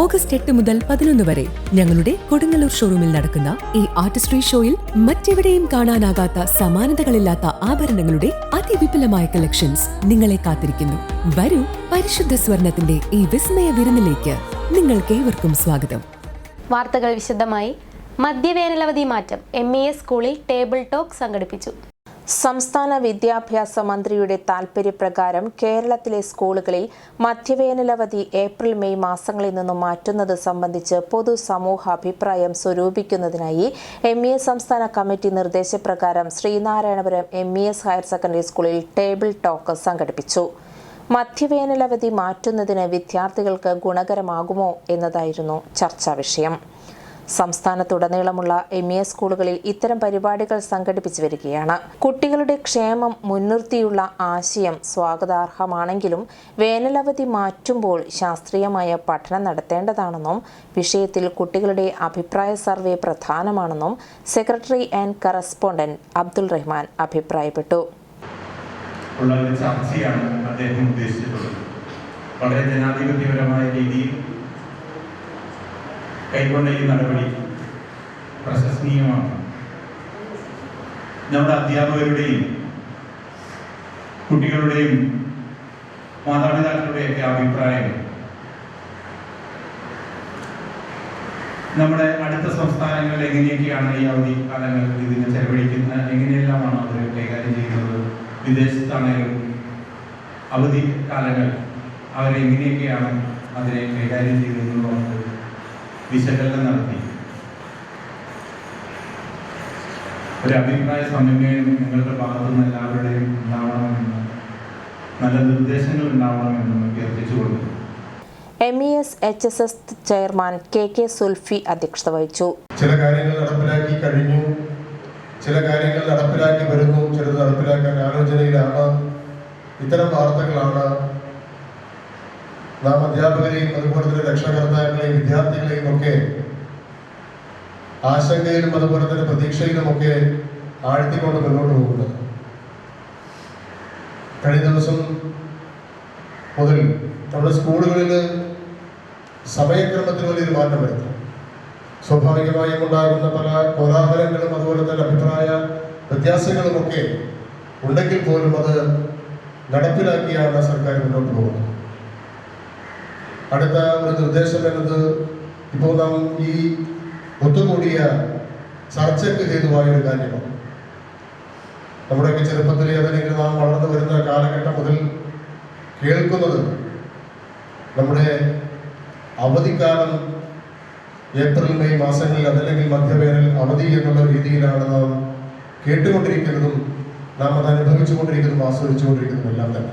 August എട്ട് മുതൽ പതിനൊന്ന് വരെ ഞങ്ങളുടെ കൊടുങ്ങല്ലൂർ ഷോറൂമിൽ നടക്കുന്ന ഈ ആർട്ടിസ്ട്രി ഷോയിൽ മറ്റെവിടെയും കാണാനാകാത്ത സമാനതകളില്ലാത്ത ആഭരണങ്ങളുടെ അതിവിപുലമായ കളക്ഷൻസ് നിങ്ങളെ കാത്തിരിക്കുന്നു. വരൂ പരിശുദ്ധ സ്വർണത്തിന്റെ ഈ വിസ്മയ വിരുന്നിലേക്ക് നിങ്ങൾക്ക് ഏവർക്കും സ്വാഗതം. വാർത്തകൾ വിശദമായി മധ്യവേനലവധി മാറ്റം എം ഇ എസ് സ്കൂളിൽ ടേബിൾ ടോക്ക് സംഘടിപ്പിച്ചു. സംസ്ഥാന വിദ്യാഭ്യാസ മന്ത്രിയുടെ താൽപര്യപ്രകാരം കേരളത്തിലെ സ്കൂളുകളിൽ മധ്യവേനലവധി ഏപ്രിൽ മെയ് മാസങ്ങളിൽ നിന്നും മാറ്റുന്നത് സംബന്ധിച്ച് പൊതു സമൂഹാഭിപ്രായം സ്വരൂപിക്കുന്നതിനായി എം ഇ എസ് സംസ്ഥാന കമ്മിറ്റി നിർദ്ദേശപ്രകാരം Sreenarayanapuram M E S higher secondary സ്കൂളിൽ ടേബിൾ ടോക്ക് സംഘടിപ്പിച്ചു. മധ്യവേനലവധി മാറ്റുന്നതിന് വിദ്യാർത്ഥികൾക്ക് ഗുണകരമാകുമോ എന്നതായിരുന്നു ചർച്ചാ വിഷയം. സംസ്ഥാനത്തുടനീളമുള്ള എം ഇ സ്കൂളുകളിൽ ഇത്തരം പരിപാടികൾ സംഘടിപ്പിച്ചു വരികയാണ്. കുട്ടികളുടെ ക്ഷേമം മുൻനിർത്തിയുള്ള ആശയം സ്വാഗതാർഹമാണെങ്കിലും വേനലവധി മാറ്റുമ്പോൾ ശാസ്ത്രീയമായ പഠനം നടത്തേണ്ടതാണെന്നും വിഷയത്തിൽ കുട്ടികളുടെ അഭിപ്രായ സർവേ പ്രധാനമാണെന്നും secretary and correspondent Abdul Rahman അഭിപ്രായപ്പെട്ടു. ഉള്ള ചർച്ചയാണ് അദ്ദേഹം ഉദ്ദേശിച്ചിട്ടുള്ളത് വളരെ ജനാധിപത്യപരമായ രീതിയിൽ കൈക്കൊണ്ട ഈ നടപടി പ്രശംസനീയമാണ് നമ്മുടെ അധ്യാപകരുടെയും കുട്ടികളുടെയും മാതാപിതാക്കളുടെയൊക്കെ അഭിപ്രായം നമ്മുടെ അടുത്ത സംസ്ഥാനങ്ങളിൽ എങ്ങനെയൊക്കെയാണ് ഈ അവധി കാലങ്ങൾ ഇതിനെ ചെലവഴിക്കുന്നത്? എങ്ങനെയെല്ലാമാണ് അവർ കൈകാര്യം ചെയ്യുന്നത്? വിദേശത്താണെങ്കിലും അവധി കാലങ്ങൾ. അവരെങ്ങനെയൊക്കെയാണ് അതിനെ കൈകാര്യം നമുക്ക് വിശകലനം നടത്തി. ഒരു അഭിപ്രായ സമന്വയം നിങ്ങളുടെ ഭാഗത്തു നിന്ന് എല്ലാവരുടെയും ഉണ്ടാവണമെന്ന് നല്ല നിർദ്ദേശങ്ങൾ ഉണ്ടാവണമെന്നും അഭ്യർത്ഥിച്ചുകൊണ്ട് M E S H S S chairman K K Sulfi അധ്യക്ഷത വഹിച്ചു. ചില കാര്യങ്ങൾ നടപ്പിലാക്കി കഴിഞ്ഞു. ചില കാര്യങ്ങൾ നടപ്പിലാക്കി വരുന്നു. ചിലത് നടപ്പിലാക്കാൻ ആലോചനയിലാണ്. ഇത്തരം വാർത്തകളാണ് നാം അധ്യാപകരെയും അതുപോലെ തന്നെ രക്ഷാകർത്താക്കളെയും വിദ്യാർത്ഥികളെയും ഒക്കെ ആശങ്കയിലും അതുപോലെ തന്നെ പ്രതീക്ഷയിലുമൊക്കെ ആഴ്ത്തിക്കൊണ്ട് മുന്നോട്ട് പോകുന്നത്. കഴിഞ്ഞ ദിവസം മുതൽ നമ്മുടെ സ്കൂളുകളിൽ സമയക്രമത്തിൽ വലിയൊരു മാറ്റം വരുത്തി. സ്വാഭാവികമായും ഉണ്ടാകുന്ന പല കോലാഹലങ്ങളും അതുപോലെ തന്നെ അഭിപ്രായ വ്യത്യാസങ്ങളുമൊക്കെ ഉണ്ടെങ്കിൽ പോലും അത് നടപ്പിലാക്കിയാണ് സർക്കാർ മുന്നോട്ട് പോകുന്നത്. അടുത്ത ഒരു നിർദ്ദേശം എന്നത് ഇപ്പോൾ നാം ഈ ഒത്തുകൂടിയ ചർച്ചയ്ക്ക് ഹേതുവായ ഒരു കാര്യമാണ്. നമ്മുടെയൊക്കെ ചെറുപ്പത്തിൽ അതല്ലെങ്കിൽ നാം വളർന്നു വരുന്ന കാലഘട്ടം മുതൽ കേൾക്കുന്നത് നമ്മുടെ അവധിക്കാലം ഏപ്രിൽ മെയ് മാസങ്ങളിൽ അതല്ലെങ്കിൽ മധ്യവേനൽ അവധി എന്നുള്ള രീതിയിലാണ് നാം കേട്ടുകൊണ്ടിരിക്കുന്നതും നാം അത് അനുഭവിച്ചുകൊണ്ടിരിക്കുന്നതും ആസ്വദിച്ചുകൊണ്ടിരിക്കുന്നതും എല്ലാം തന്നെ.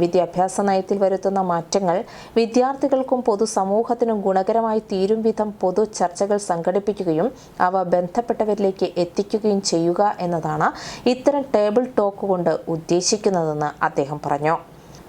വിദ്യാഭ്യാസ നയത്തിൽ വരുത്തുന്ന മാറ്റങ്ങൾ വിദ്യാർത്ഥികൾക്കും പൊതുസമൂഹത്തിനും ഗുണകരമായി തീരും വിധം പൊതു ചർച്ചകൾ സംഘടിപ്പിക്കുകയും അവ ബന്ധപ്പെട്ടവരിലേക്ക് എത്തിക്കുകയും ചെയ്യുക എന്നതാണ് ഇത്തരം ടേബിൾ ടോക്ക് കൊണ്ട് ഉദ്ദേശിക്കുന്നതെന്ന് അദ്ദേഹം പറഞ്ഞു.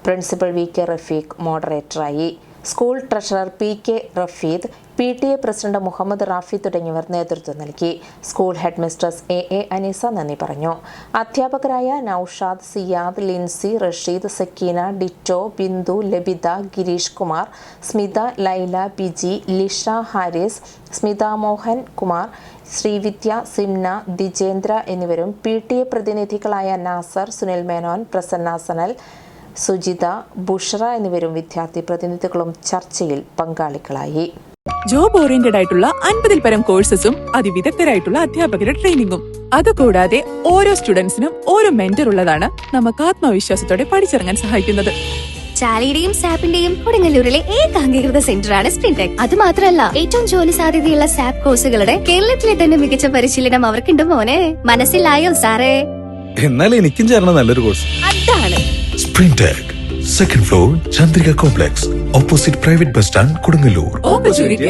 Principal V K Rafeeq മോഡറേറ്ററായി school treasurer P K Rafeed P T A president Muhammad Rafi തുടങ്ങിയവർ നേതൃത്വം നൽകി. School head mistress A A Aneesa നന്ദി പറഞ്ഞു. അധ്യാപകരായ നൌഷാദ് സിയാദ് ലിൻസി റഷീദ് സക്കീന ഡിറ്റോ ബിന്ദു ലബിത ഗിരീഷ് കുമാർ സ്മിത ലൈല ബിജി ലിഷ ഹാരിസ് സ്മിത മോഹൻ കുമാർ ശ്രീവിദ്യ സിംന ദിജേന്ദ്ര എന്നിവരും പി ടി എ പ്രതിനിധികളായ നാസർ സുനിൽ മേനോൻ പ്രസന്ന സനൽ സുജിത ബുഷറ എന്നിവരും വിദ്യാർത്ഥി പ്രതിനിധികളും ചർച്ചയിൽ പങ്കാളികളായി. ജോബ് ഓറിയന്റഡ് ആയിട്ടുള്ള അൻപതിൽ പരം കോഴ്സസും അതിവിദഗ്ധരായിട്ടുള്ള അധ്യാപകരുടെ ട്രെയിനിങ്ങും അതുകൂടാതെ ഓരോ സ്റ്റുഡൻസിനും ഓരോ മെന്റർ ഉള്ളതാണ് നമുക്ക് ആത്മവിശ്വാസത്തോടെ പഠിച്ചിറങ്ങാൻ സഹായിക്കുന്നത്. ചാലിയുടെയും സാപ്പിന്റെയും കൊടുങ്ങല്ലൂരിലെ ഏകാംഗീകൃത സെന്ററാണ് സ്പ്രിൻടെക് അത് മാത്രമല്ല ഏറ്റവും ജോലി സാധ്യതയുള്ള സാപ്പ് കോഴ്സുകളുടെ കേരളത്തിലെ തന്നെ മികച്ച പരിശീലനം അവർക്കുണ്ട് മോനെ. മനസ്സിലായോ സാറേ? എന്നാൽ എനിക്കും ചേർന്ന നല്ലൊരു കോഴ്സ് അതാണ്. Second floor, Chandrika Complex, opposite private bus stand, Kodungalur. Opportunity